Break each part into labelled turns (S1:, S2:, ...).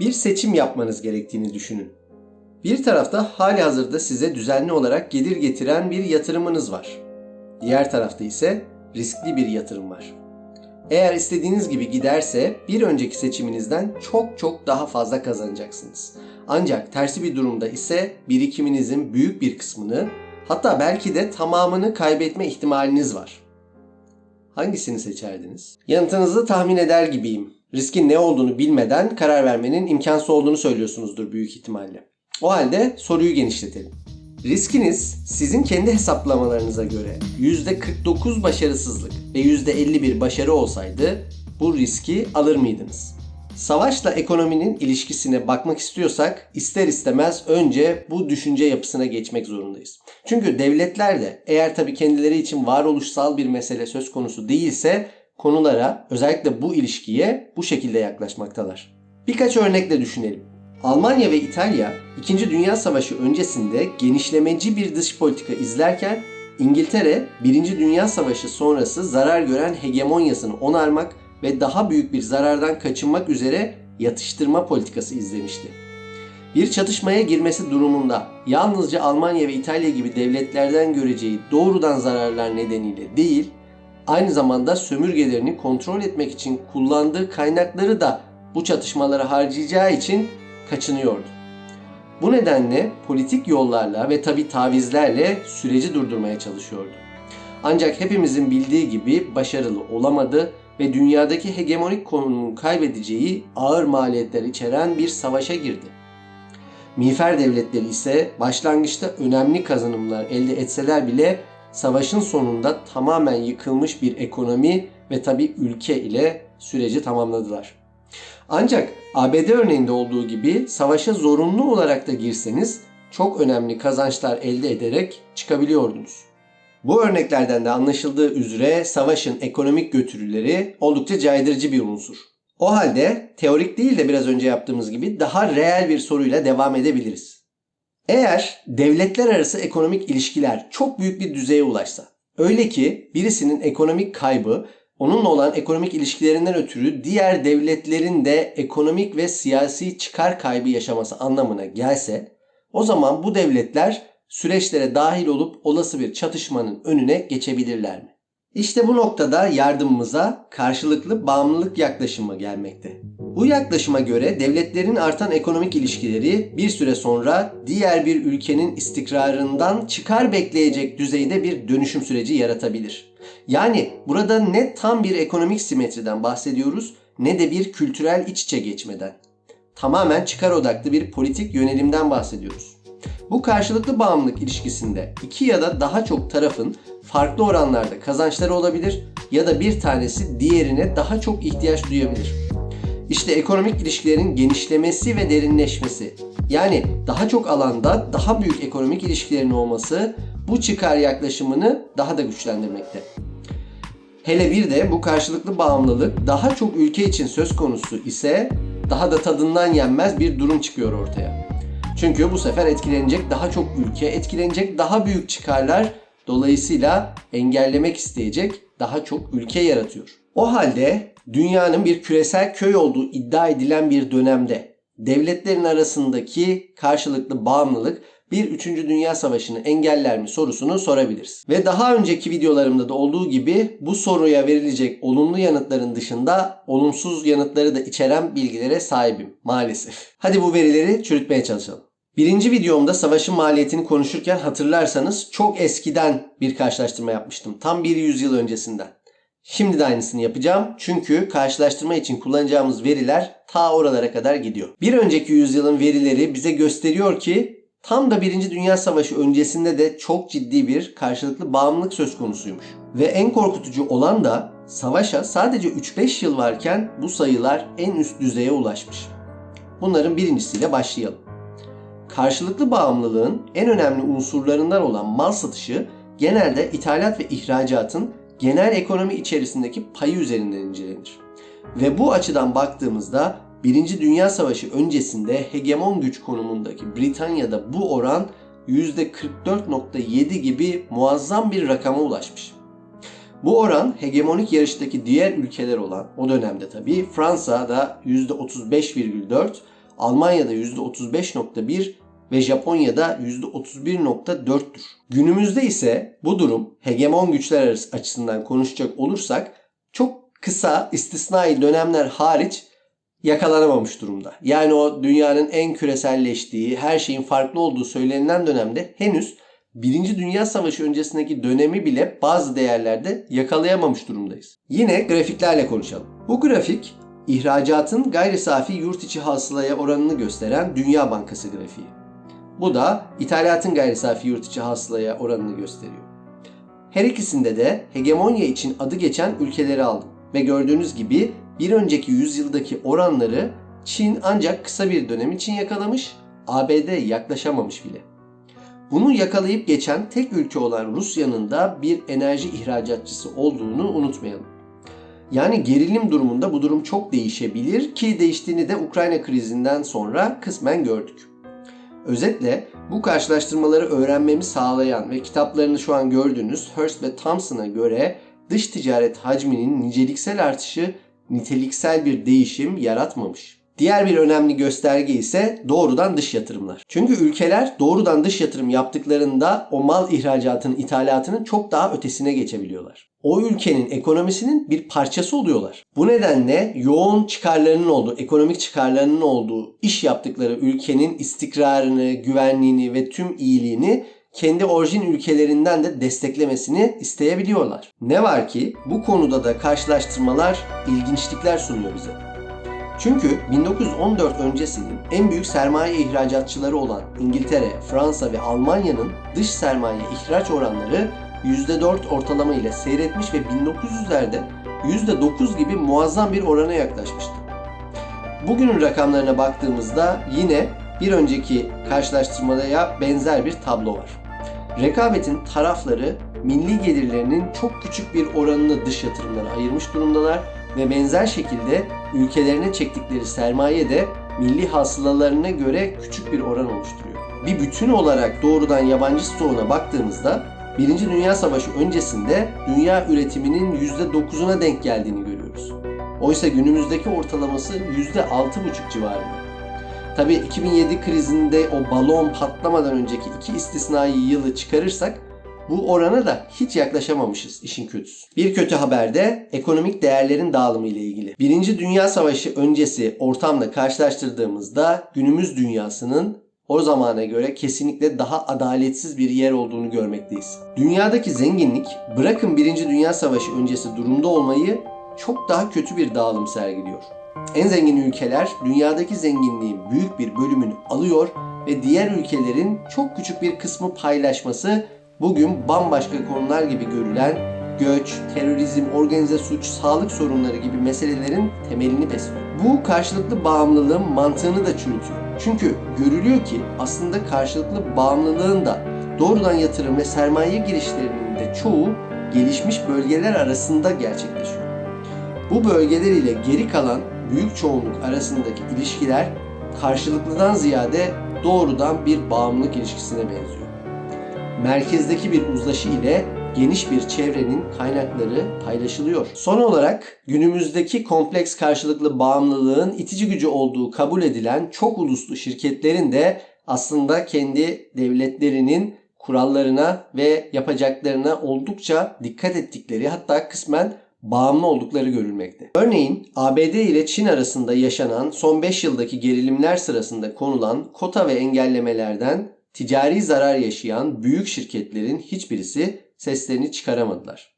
S1: Bir seçim yapmanız gerektiğini düşünün. Bir tarafta hali hazırda size düzenli olarak gelir getiren bir yatırımınız var. Diğer tarafta ise riskli bir yatırım var. Eğer istediğiniz gibi giderse bir önceki seçiminizden çok çok daha fazla kazanacaksınız. Ancak tersi bir durumda ise birikiminizin büyük bir kısmını hatta belki de tamamını kaybetme ihtimaliniz var. Hangisini seçerdiniz? Yanıtınızı tahmin eder gibiyim. Riskin ne olduğunu bilmeden karar vermenin imkansız olduğunu söylüyorsunuzdur büyük ihtimalle. O halde soruyu genişletelim. Riskiniz sizin kendi hesaplamalarınıza göre %49 başarısızlık ve %51 başarı olsaydı bu riski alır mıydınız? Savaşla ekonominin ilişkisine bakmak istiyorsak ister istemez önce bu düşünce yapısına geçmek zorundayız. Çünkü devletler de eğer tabii kendileri için varoluşsal bir mesele söz konusu değilse konulara özellikle bu ilişkiye bu şekilde yaklaşmaktalar. Birkaç örnekle düşünelim. Almanya ve İtalya 2. Dünya Savaşı öncesinde genişlemeci bir dış politika izlerken İngiltere 1. Dünya Savaşı sonrası zarar gören hegemonyasını onarmak ve daha büyük bir zarardan kaçınmak üzere yatıştırma politikası izlemişti. Bir çatışmaya girmesi durumunda yalnızca Almanya ve İtalya gibi devletlerden göreceği doğrudan zararlar nedeniyle değil, aynı zamanda sömürgelerini kontrol etmek için kullandığı kaynakları da bu çatışmalara harcayacağı için kaçınıyordu. Bu nedenle politik yollarla ve tabi tavizlerle süreci durdurmaya çalışıyordu. Ancak hepimizin bildiği gibi başarılı olamadı ve dünyadaki hegemonik konumunu kaybedeceği ağır maliyetler içeren bir savaşa girdi. Miğfer devletleri ise başlangıçta önemli kazanımlar elde etseler bile savaşın sonunda tamamen yıkılmış bir ekonomi ve tabi ülke ile süreci tamamladılar. Ancak ABD örneğinde olduğu gibi savaşa zorunlu olarak da girseniz çok önemli kazançlar elde ederek çıkabiliyordunuz. Bu örneklerden de anlaşıldığı üzere savaşın ekonomik götürüleri oldukça caydırıcı bir unsur. O halde teorik değil de biraz önce yaptığımız gibi daha reel bir soruyla devam edebiliriz. Eğer devletler arası ekonomik ilişkiler çok büyük bir düzeye ulaşsa, öyle ki birisinin ekonomik kaybı onunla olan ekonomik ilişkilerinden ötürü diğer devletlerin de ekonomik ve siyasi çıkar kaybı yaşaması anlamına gelse, o zaman bu devletler süreçlere dahil olup olası bir çatışmanın önüne geçebilirler mi? İşte bu noktada yardımımıza karşılıklı bağımlılık yaklaşımı gelmekte. Bu yaklaşıma göre devletlerin artan ekonomik ilişkileri bir süre sonra diğer bir ülkenin istikrarından çıkar bekleyecek düzeyde bir dönüşüm süreci yaratabilir. Yani burada ne tam bir ekonomik simetriden bahsediyoruz ne de bir kültürel iç içe geçmeden. Tamamen çıkar odaklı bir politik yönelimden bahsediyoruz. Bu karşılıklı bağımlılık ilişkisinde iki ya da daha çok tarafın farklı oranlarda kazançları olabilir ya da bir tanesi diğerine daha çok ihtiyaç duyabilir. İşte ekonomik ilişkilerin genişlemesi ve derinleşmesi yani daha çok alanda daha büyük ekonomik ilişkilerin olması bu çıkar yaklaşımını daha da güçlendirmekte. Hele bir de bu karşılıklı bağımlılık daha çok ülke için söz konusu ise daha da tadından yenmez bir durum çıkıyor ortaya. Çünkü bu sefer etkilenecek daha çok ülke, etkilenecek daha büyük çıkarlar dolayısıyla engellemek isteyecek daha çok ülke yaratıyor. O halde dünyanın bir küresel köy olduğu iddia edilen bir dönemde devletlerin arasındaki karşılıklı bağımlılık bir 3. Dünya Savaşı'nı engeller mi sorusunu sorabiliriz. Ve daha önceki videolarımda da olduğu gibi bu soruya verilecek olumlu yanıtların dışında olumsuz yanıtları da içeren bilgilere sahibim maalesef. Hadi bu verileri çürütmeye çalışalım. Birinci videomda savaşın maliyetini konuşurken hatırlarsanız çok eskiden bir karşılaştırma yapmıştım. Tam bir yüzyıl öncesinden. Şimdi de aynısını yapacağım. Çünkü karşılaştırma için kullanacağımız veriler ta oralara kadar gidiyor. Bir önceki yüzyılın verileri bize gösteriyor ki tam da Birinci Dünya Savaşı öncesinde de çok ciddi bir karşılıklı bağımlılık söz konusuymuş. Ve en korkutucu olan da savaşa sadece 3-5 yıl varken bu sayılar en üst düzeye ulaşmış. Bunların birincisiyle başlayalım. Karşılıklı bağımlılığın en önemli unsurlarından olan mal satışı genelde ithalat ve ihracatın genel ekonomi içerisindeki payı üzerinden incelenir. Ve bu açıdan baktığımızda Birinci Dünya Savaşı öncesinde hegemon güç konumundaki Britanya'da bu oran %44.7 gibi muazzam bir rakama ulaşmış. Bu oran hegemonik yarıştaki diğer ülkeler olan o dönemde tabii Fransa'da %35,4, Almanya'da %35.1 ve Japonya'da %31.4'tür. Günümüzde ise bu durum hegemon güçler açısından konuşacak olursak çok kısa istisnai dönemler hariç yakalanamamış durumda. Yani o dünyanın en küreselleştiği, her şeyin farklı olduğu söylenilen dönemde henüz Birinci Dünya Savaşı öncesindeki dönemi bile bazı değerlerde yakalayamamış durumdayız. Yine grafiklerle konuşalım. Bu grafik ihracatın gayri safi yurt içi hasılaya oranını gösteren Dünya Bankası grafiği. Bu da ithalatın gayri safi yurt içi hasılaya oranını gösteriyor. Her ikisinde de hegemonya için adı geçen ülkeleri aldım. Ve gördüğünüz gibi bir önceki yüzyıldaki oranları Çin ancak kısa bir dönem için yakalamış, ABD yaklaşamamış bile. Bunu yakalayıp geçen tek ülke olan Rusya'nın da bir enerji ihracatçısı olduğunu unutmayalım. Yani gerilim durumunda bu durum çok değişebilir ki değiştiğini de Ukrayna krizinden sonra kısmen gördük. Özetle bu karşılaştırmaları öğrenmemi sağlayan ve kitaplarını şu an gördüğünüz Hearst ve Thompson'a göre dış ticaret hacminin niceliksel artışı niteliksel bir değişim yaratmamış. Diğer bir önemli gösterge ise doğrudan dış yatırımlar. Çünkü ülkeler doğrudan dış yatırım yaptıklarında o mal ihracatının, ithalatının çok daha ötesine geçebiliyorlar. O ülkenin ekonomisinin bir parçası oluyorlar. Bu nedenle yoğun çıkarlarının olduğu, ekonomik çıkarlarının olduğu iş yaptıkları ülkenin istikrarını, güvenliğini ve tüm iyiliğini kendi orijin ülkelerinden de desteklemesini isteyebiliyorlar. Ne var ki bu konuda da karşılaştırmalar ilginçlikler sunuyor bize. Çünkü 1914 öncesinin en büyük sermaye ihracatçıları olan İngiltere, Fransa ve Almanya'nın dış sermaye ihraç oranları %4 ortalama ile seyretmiş ve 1900'lerde %9 gibi muazzam bir orana yaklaşmıştı. Bugünün rakamlarına baktığımızda yine bir önceki karşılaştırmaya benzer bir tablo var. Rekabetin tarafları milli gelirlerinin çok küçük bir oranını dış yatırımlara ayırmış durumdalar ve benzer şekilde ülkelerine çektikleri sermaye de milli hasılalarına göre küçük bir oran oluşturuyor. Bir bütün olarak doğrudan yabancı stoğuna baktığımızda Birinci Dünya Savaşı öncesinde dünya üretiminin %9'una denk geldiğini görüyoruz. Oysa günümüzdeki ortalaması %6,5 civarında. Tabi 2007 krizinde o balon patlamadan önceki iki istisnai yılı çıkarırsak bu orana da hiç yaklaşamamışız işin kötüsü. Bir kötü haber de ekonomik değerlerin dağılımı ile ilgili. Birinci Dünya Savaşı öncesi ortamla karşılaştırdığımızda günümüz dünyasının o zamana göre kesinlikle daha adaletsiz bir yer olduğunu görmekteyiz. Dünyadaki zenginlik bırakın Birinci Dünya Savaşı öncesi durumda olmayı çok daha kötü bir dağılım sergiliyor. En zengin ülkeler dünyadaki zenginliğin büyük bir bölümünü alıyor ve diğer ülkelerin çok küçük bir kısmı paylaşması bugün bambaşka konular gibi görülen göç, terörizm, organize suç, sağlık sorunları gibi meselelerin temelini besliyor. Bu karşılıklı bağımlılığın mantığını da çürütüyor. Çünkü görülüyor ki aslında karşılıklı bağımlılığın da doğrudan yatırım ve sermaye girişlerinin de çoğu gelişmiş bölgeler arasında gerçekleşiyor. Bu bölgeler ile geri kalan büyük çoğunluk arasındaki ilişkiler karşılıklıdan ziyade doğrudan bir bağımlılık ilişkisine benziyor. Merkezdeki bir uzlaşı ile geniş bir çevrenin kaynakları paylaşılıyor. Son olarak günümüzdeki kompleks karşılıklı bağımlılığın itici gücü olduğu kabul edilen çok uluslu şirketlerin de aslında kendi devletlerinin kurallarına ve yapacaklarına oldukça dikkat ettikleri hatta kısmen bağımlı oldukları görülmekte. Örneğin ABD ile Çin arasında yaşanan son 5 yıldaki gerilimler sırasında konulan kota ve engellemelerden ticari zarar yaşayan büyük şirketlerin hiçbirisi seslerini çıkaramadılar.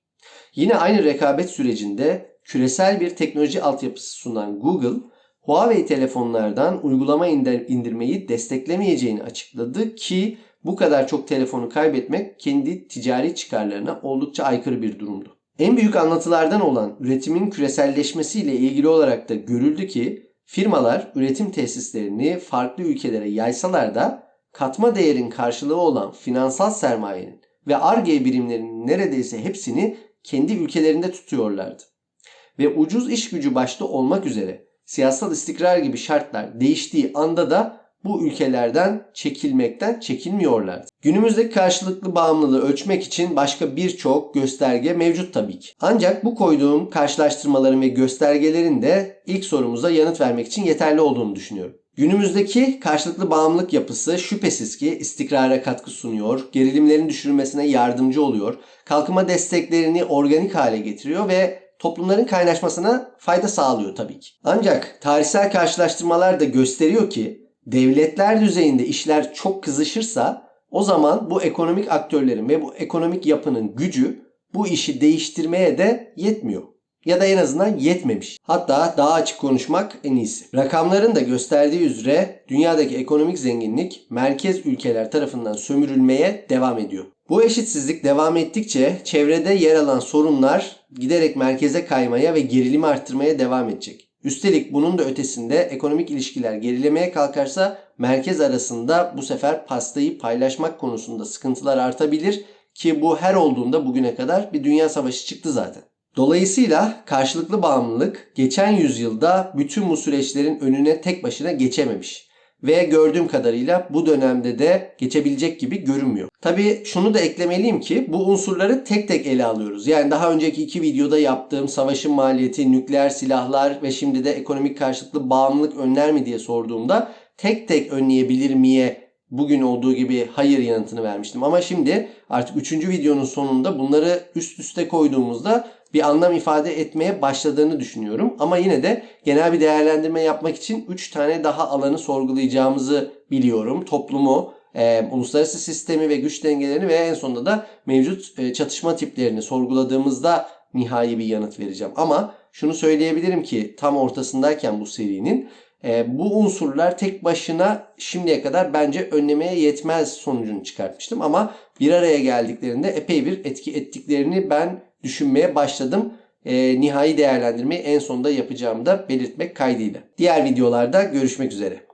S1: Yine aynı rekabet sürecinde küresel bir teknoloji altyapısı sunan Google, Huawei telefonlardan uygulama indirmeyi desteklemeyeceğini açıkladı ki bu kadar çok telefonu kaybetmek kendi ticari çıkarlarına oldukça aykırı bir durumdu. En büyük anlatılardan olan üretimin küreselleşmesiyle ilgili olarak da görüldü ki firmalar üretim tesislerini farklı ülkelere yaysalar da katma değerin karşılığı olan finansal sermayenin ve ARGE birimlerinin neredeyse hepsini kendi ülkelerinde tutuyorlardı. Ve ucuz iş gücü başta olmak üzere siyasal istikrar gibi şartlar değiştiği anda da bu ülkelerden çekilmekten çekinmiyorlardı. Günümüzdeki karşılıklı bağımlılığı ölçmek için başka birçok gösterge mevcut tabii ki. Ancak bu koyduğum karşılaştırmaların ve göstergelerin de ilk sorumuza yanıt vermek için yeterli olduğunu düşünüyorum. Günümüzdeki karşılıklı bağımlılık yapısı şüphesiz ki istikrara katkı sunuyor, gerilimlerin düşürülmesine yardımcı oluyor, kalkınma desteklerini organik hale getiriyor ve toplumların kaynaşmasına fayda sağlıyor tabii ki. Ancak tarihsel karşılaştırmalar da gösteriyor ki devletler düzeyinde işler çok kızışırsa o zaman bu ekonomik aktörlerin ve bu ekonomik yapının gücü bu işi değiştirmeye de yetmiyor. Ya da en azından yetmemiş. Hatta daha açık konuşmak en iyisi. Rakamların da gösterdiği üzere dünyadaki ekonomik zenginlik merkez ülkeler tarafından sömürülmeye devam ediyor. Bu eşitsizlik devam ettikçe çevrede yer alan sorunlar giderek merkeze kaymaya ve gerilimi arttırmaya devam edecek. Üstelik bunun da ötesinde ekonomik ilişkiler gerilemeye kalkarsa merkez arasında bu sefer pastayı paylaşmak konusunda sıkıntılar artabilir ki bu her olduğunda bugüne kadar bir dünya savaşı çıktı zaten. Dolayısıyla karşılıklı bağımlılık geçen yüzyılda bütün bu süreçlerin önüne tek başına geçememiş. Ve gördüğüm kadarıyla bu dönemde de geçebilecek gibi görünmüyor. Tabii şunu da eklemeliyim ki bu unsurları tek tek ele alıyoruz. Yani daha önceki iki videoda yaptığım savaşın maliyeti, nükleer silahlar ve şimdi de ekonomik karşılıklı bağımlılık önler mi diye sorduğumda tek tek önleyebilir miye bugün olduğu gibi hayır yanıtını vermiştim. Ama şimdi artık üçüncü videonun sonunda bunları üst üste koyduğumuzda bir anlam ifade etmeye başladığını düşünüyorum. Ama yine de genel bir değerlendirme yapmak için 3 tane daha alanı sorgulayacağımızı biliyorum. Toplumu, e, uluslararası sistemi ve güç dengelerini ve en sonunda da mevcut e, çatışma tiplerini sorguladığımızda nihai bir yanıt vereceğim. Ama şunu söyleyebilirim ki tam ortasındayken bu serinin e, bu unsurlar tek başına şimdiye kadar bence önlemeye yetmez sonucunu çıkartmıştım. Ama bir araya geldiklerinde epey bir etki ettiklerini ben düşünmeye başladım. E, nihai değerlendirmeyi en sonunda yapacağımı da belirtmek kaydıyla. Diğer videolarda görüşmek üzere.